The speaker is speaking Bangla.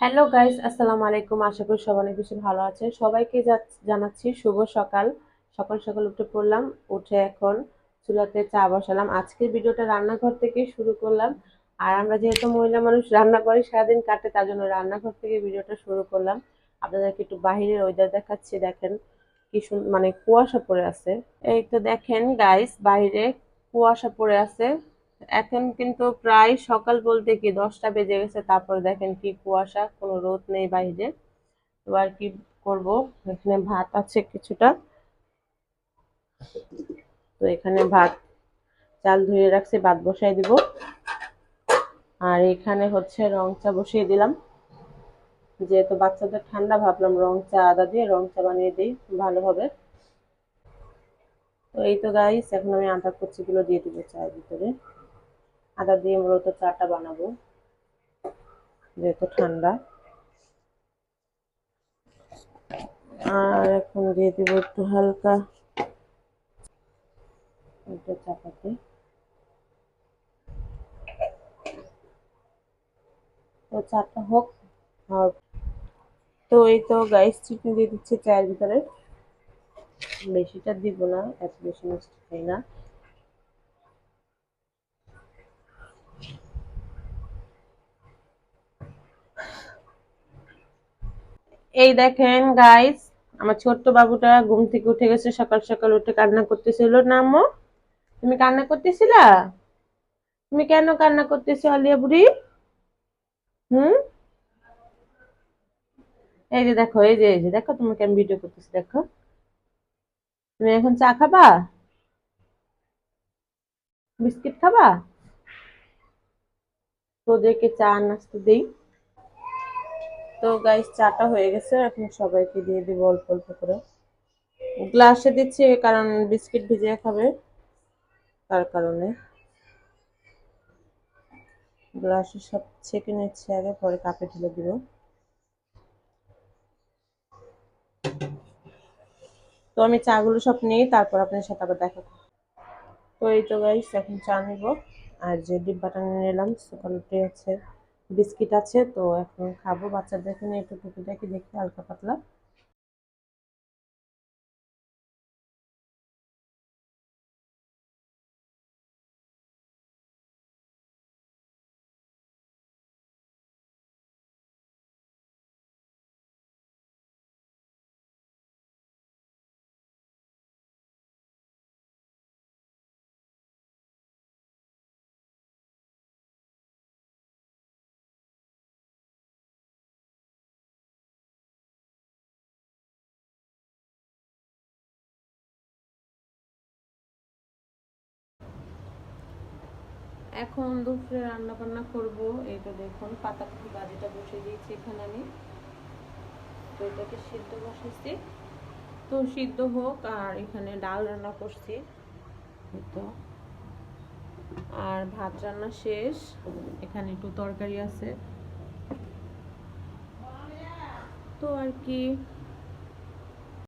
হ্যালো গাইস আসসালামু আলাইকুম আশা করি সবাই অনেক বেশি ভালো আছে সবাইকে জানাচ্ছি শুভ সকাল। সকাল সকাল উঠে পড়লাম, উঠে এখন চুলাতে চা বসালাম। আজকের ভিডিওটা রান্নাঘর থেকে শুরু করলাম। আর আমরা যেহেতু মহিলা মানুষ, রান্না করি, সারাদিন কাটে, তার জন্য রান্নাঘর থেকে ভিডিওটা শুরু করলাম। আপনাদেরকে একটু বাহিরের ওয়েদার দেখাচ্ছি, দেখেন কি মানে কুয়াশা পড়ে আছে। এই তো দেখেন গাইস বাইরে কুয়াশা পড়ে আছে। এখন কিন্তু প্রায় সকাল বলতে কি দশটা বেজে গেছে, তারপর দেখেন কি কুয়াশা, কোনো রোদ নেই বাইরে। তো আর কি করব? এখানে ভাত আছে কিছুটা। তো এখানে ভাত, চাল ধুয়ে রাখছি, ভাত বসাই দিব। আর এখানে হচ্ছে রং চা বসিয়ে দিলাম। যেহেতু বাচ্চাদের ঠান্ডা, ভাবলাম রং চা আদা দিয়ে রং চা বানিয়ে দিই, ভালো হবে। তো এই তো গাইস এখন আমি আদা কুচিগুলো দিয়ে দিব চায়ের ভিতরে। আদা দিয়ে মূলত চাটা বানাবো। যেহেতু ঠান্ডা। আর এখন দিয়ে দিব একটু হালকা একটু চাপাতি। তো চাটা হোক, আর তো এই তো গাইস চিকেন দিয়ে দিচ্ছি চায়ের ভিতরে। বেশিটা দিব না, এত বেশি মিষ্টি খাই না। এই দেখেন গাইস আমার ছোট্ট বাবুটা ঘুম থেকে উঠে গেছে, সকাল সকাল উঠে কান্না করতেছিল। না আম্মু তুমি কান্না করতেছিলা? তুমি কেন কান্না করতেছো, আলিয়া বুড়ি? হুম? এই যে দেখো, এই যে এই যে, দেখো তোমাকে আমি ভিডিও করতেছি, দেখো। তুমি এখন চা খাবা? বিস্কিট খাবা? তোদেরকে চা, নাস্তা দিই। তো গাইস চাটা হয়ে গেছে, এখন সবাইকে দিয়ে দিব অল্প অল্প করে। গ্লাসে দিচ্ছি কারণ বিস্কিট ভিজিয়ে খাবে, তার কারণে। গ্লাসে সব ছেঁকে নিচ্ছে আগে, পরে কাপে ঢেলে দিব। তো আমি চাগুলো সব নিই তারপর আপনার সাথে আবার দেখা তো এই তো গাইস এখন চা নিব। আর যে ডিব্বাটা নিলাম সেখানে আছে বিস্কিট আছে তো এখন খাব। বাচ্চাদের জন্য একটু টুকিটাকি দেখি হালকা পাতলা। এখন দুপুরে রান্না বান্না করব, এই তো দেখুন পাতাকপি ভাজিটা বসিয়ে দিয়েছি এখানে আমি। তো এটাকে সিদ্ধ বসেছি তো সিদ্ধ হোক, আর এখানে ডাল রান্না করছি। তো। আর ভাত রান্না শেষ। এখানে একটু তরকারি আছে। তো আর কি।